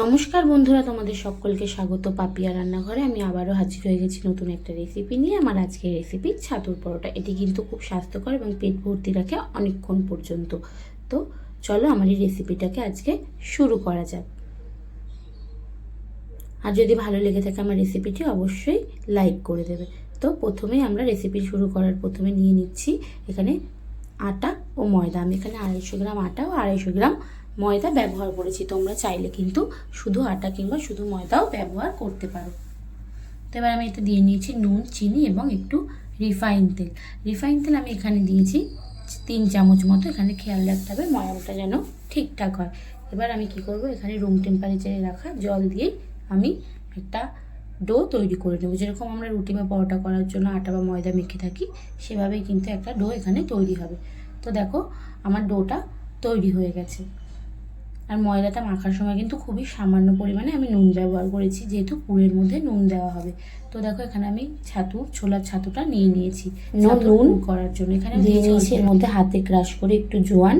নমস্কার বন্ধুরা, তোমাদের সকলকে স্বাগত পাপিয়া রান্নাঘরে। আমি আবারও হাজির হয়ে গেছি নতুন একটা রেসিপি নিয়ে। আমার আজকের রেসিপি ছাতুর পরোটা। এটি কিন্তু খুব স্বাস্থ্যকর এবং পেট ভর্তি রাখে অনেকক্ষণ পর্যন্ত। তো চলো আমার এই রেসিপিটাকে আজকে শুরু করা যাক। আর যদি ভালো লেগে থাকে আমার রেসিপিটি অবশ্যই লাইক করে দেবে। তো প্রথমেই আমরা রেসিপি শুরু করার প্রথমে নিয়ে নিচ্ছি এখানে আটা ও ময়দা। আমি এখানে আড়াইশো গ্রাম আটা ও আড়াইশো গ্রাম ময়দা ব্যবহার করেছি, তোমরা চাইলে কিন্তু শুধু আটা কিংবা শুধু ময়দাও ব্যবহার করতে পারো। তো এবার আমি এতে দিয়ে নিয়েছি নুন, চিনি এবং একটু রিফাইন তেল। রিফাইন তেল আমি এখানে দিয়েছি তিন চামচ মতো, এখানে খেয়াল রাখতে হবে ময়ামটা যেন ঠিকঠাক হয়। এবার আমি কি করব, এখানে রুম টেম্পারেচারে রাখা জল দিয়ে আমি একটা ডো তৈরি করে নেব। যেরকম আমরা রুটি বা পরোটা করার জন্য আটা বা ময়দা মেখে থাকি, সেভাবেই কিন্তু একটা ডো এখানে তৈরি হবে। তো দেখো, আমার ডোটা তৈরি হয়ে গেছে। আর ময়দাটা মাখার সময় কিন্তু খুবই সামান্য পরিমাণে আমি নুন ব্যবহার করেছি যেহেতু পুরের মধ্যে নুন দেওয়া হবে। তো দেখো এখানে আমি ছাতু ছোলার ছাতুটা নিয়ে নিয়েছি। নুন করার জন্য এখানে দিয়ে নিয়েছি এর মধ্যে হাতে ক্রাশ করে একটু জোয়ান।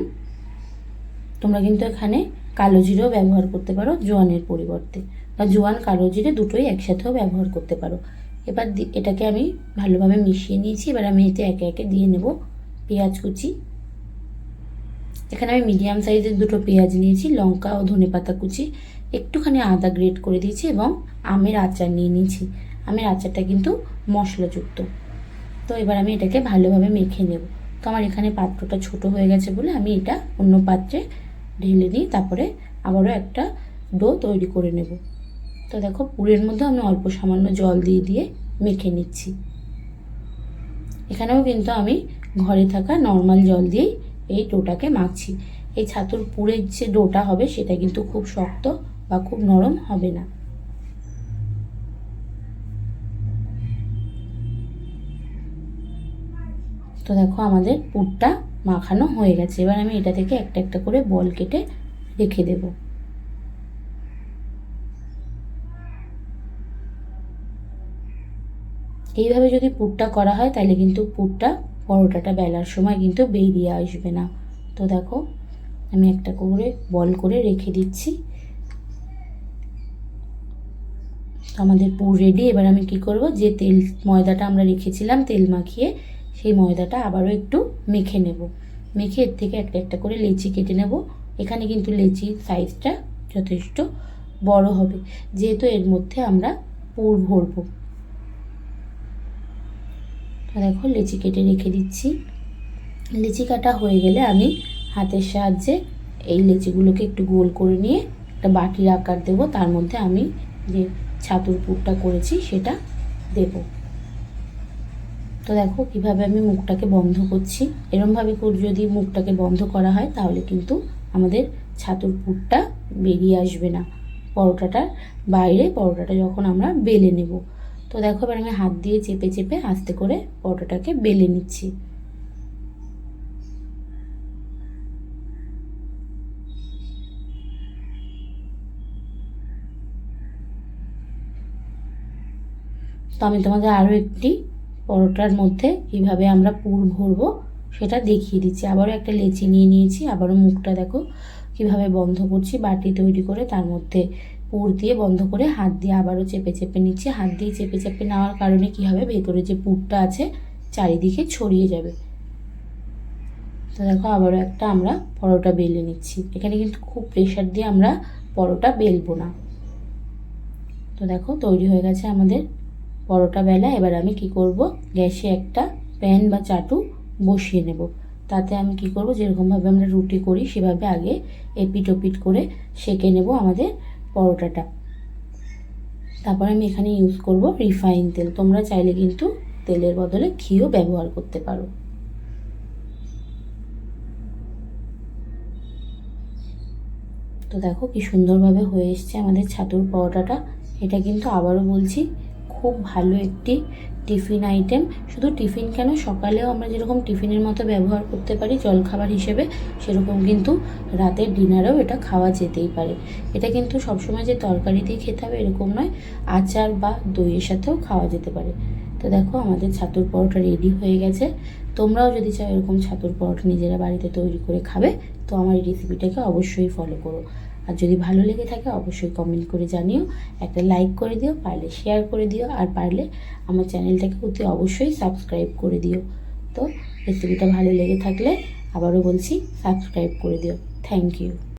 তোমরা কিন্তু এখানে কালো জিরেও ব্যবহার করতে পারো জোয়ানের পরিবর্তে। বা জোয়ান কালো জিরে দুটোই একসাথেও ব্যবহার করতে পারো। এবার এটাকে আমি ভালোভাবে মিশিয়ে নিয়েছি এবার আমি এতে একে একে দিয়ে নেব পেঁয়াজ কুচি। এখানে আমি মিডিয়াম সাইজের দুটো পেঁয়াজ নিয়েছি, লঙ্কা ও ধনেপাতা কুচি। একটুখানি আদা গ্রেট করে দিয়েছি এবং আমের আচার নিয়ে নিয়েছি। আমের আচারটা কিন্তু মশলাযুক্ত। তো এবার আমি এটাকে ভালোভাবে মেখে নেব। তো আমার এখানে পাত্রটা ছোট হয়ে গেছে বলে আমি এটা অন্য পাত্রে ঢেলে নিই তারপরে আবারও একটা ডো তৈরি করে নেব। তো দেখো, পুরের মধ্যে আমি অল্প সামান্য জল দিয়ে দিয়ে মেখে নিচ্ছি। এখানেও কিন্তু আমি ঘরে থাকা নর্মাল জল দিয়েই এই ডোটাকে মাখছি। এই ছাতুর পুরের যে ডোটা হবে সেটা কিন্তু খুব শক্ত বা খুব নরম হবে না। তো দেখো আমাদের পুরটা মাখানো হয়ে গেছে। এবার আমি এটা থেকে একটা একটা করে বল কেটে রেখে দেবো। এইভাবে যদি পুরটা করা হয় তাহলে কিন্তু পুরটা পরোটাটা বেলার সময় কিন্তু বেরিয়ে আসবে না। তো দেখো, আমি একটা করে বল করে রেখে দিচ্ছি। তো আমাদের পুর রেডি এবার আমি কি করব? যে তেল, ময়দাটা আমরা রেখেছিলাম, তেল মাখিয়ে, সেই ময়দাটা আবারও একটু মেখে নেব। মেখে এর থেকে একটা একটা করে লেচি কেটে নেব। এখানে কিন্তু লেচির সাইজটা যথেষ্ট বড় হবে। যেহেতু এর মধ্যে আমরা পুর ভরবো। দেখো লিচি কেটে রেখে দিচ্ছি। লিচি কাটা হয়ে গেলে আমি হাতের সাহায্যে এই লিচিগুলোকে একটু গোল করে নিয়ে একটা বাটির আকার দেব। তার মধ্যে আমি যে ছাতুর পুরটা করেছি সেটা দেব। তো দেখো কীভাবে আমি মুখটাকে বন্ধ করছি। এরমভাবে যদি মুখটাকে বন্ধ করা হয় তাহলে কিন্তু আমাদের ছাতুর পুরটা বেরিয়ে আসবে না। পরোটাটার বাইরে পরোটাটা যখন আমরা বেলে নেব। তো দেখো এবার আমি হাত দিয়ে চেপে চেপে আস্তে করে পরোটাটাকে বেলে নিচ্ছি। তো আমি তোমাদের আরও একটি পরোটার মধ্যে কীভাবে আমরা পুর ভরবো সেটা দেখিয়ে দিচ্ছি। আবারও একটা লেচি নিয়ে নিয়েছি, আবারও মুখটা দেখো কীভাবে বন্ধ করছি, বাটি তৈরি করে তার মধ্যে পুর দিয়ে বন্ধ করে হাত দিয়ে আবারও চেপে চেপে নিচ্ছি। হাত দিয়ে চেপে চেপে নেওয়ার কারণে কী হবে? ভেতরে যে পুরটা আছে, চারিদিকে ছড়িয়ে যাবে। তো দেখো, আবারও একটা আমরা পরোটা বেলে নিচ্ছি। এখানে কিন্তু খুব প্রেশার দিয়ে আমরা পরোটা বেলবো না। তো দেখো, তৈরি হয়ে গেছে আমাদের পরোটা বেলা। এবার আমি কি করব? গ্যাসে একটা প্যান বা চাটু বসিয়ে নেব। তাতে আমি কি করব? যেরকমভাবে আমরা রুটি করি, সেভাবে আগে এপিট ওপিট করে সেঁকে নেব আমাদের পরোটাটা। তারপর আমি এখানে ইউজ করব রিফাইন তেল। তোমরা চাইলে কিন্তু তেলের বদলে ঘিও ব্যবহার করতে পারো। তো দেখো কি সুন্দরভাবে হয়ে এসছে আমাদের ছাতুর পরোটাটা। এটা কিন্তু আবারও বলছি খুব ভালো একটি টিফিন আইটেম শুধু টিফিন কেন, সকালেও আমরা যেরকম টিফিনের মতো ব্যবহার করতে পারি জলখাবার হিসেবে, সেরকম কিন্তু রাতের ডিনারেও এটা খাওয়া যেতেই পারে। এটা কিন্তু সবসময় যে তরকারি দিয়ে খেতে হবে এরকম নয়, আচার বা দইয়ের সাথেও খাওয়া যেতে পারে। তো দেখো, আমাদের ছাতুর পরোটা রেডি হয়ে গেছে। তোমরাও যদি চাও এরকম ছাতুর পরোটা নিজেরা বাড়িতে তৈরি করে খাবে, তো আমার এই রেসিপিটাকে অবশ্যই ফলো করো। আর যদি ভালো লেগে থাকে, অবশ্যই কমেন্ট করে জানিও। একটা লাইক করে দিও, পারলে শেয়ার করে দিও, আর পারলে আমার চ্যানেলটাকে অতি অবশ্যই সাবস্ক্রাইব করে দিও। তো রেসিপিটা ভালো লেগে থাকলে আবারও বলছি সাবস্ক্রাইব করে দিও। Thank you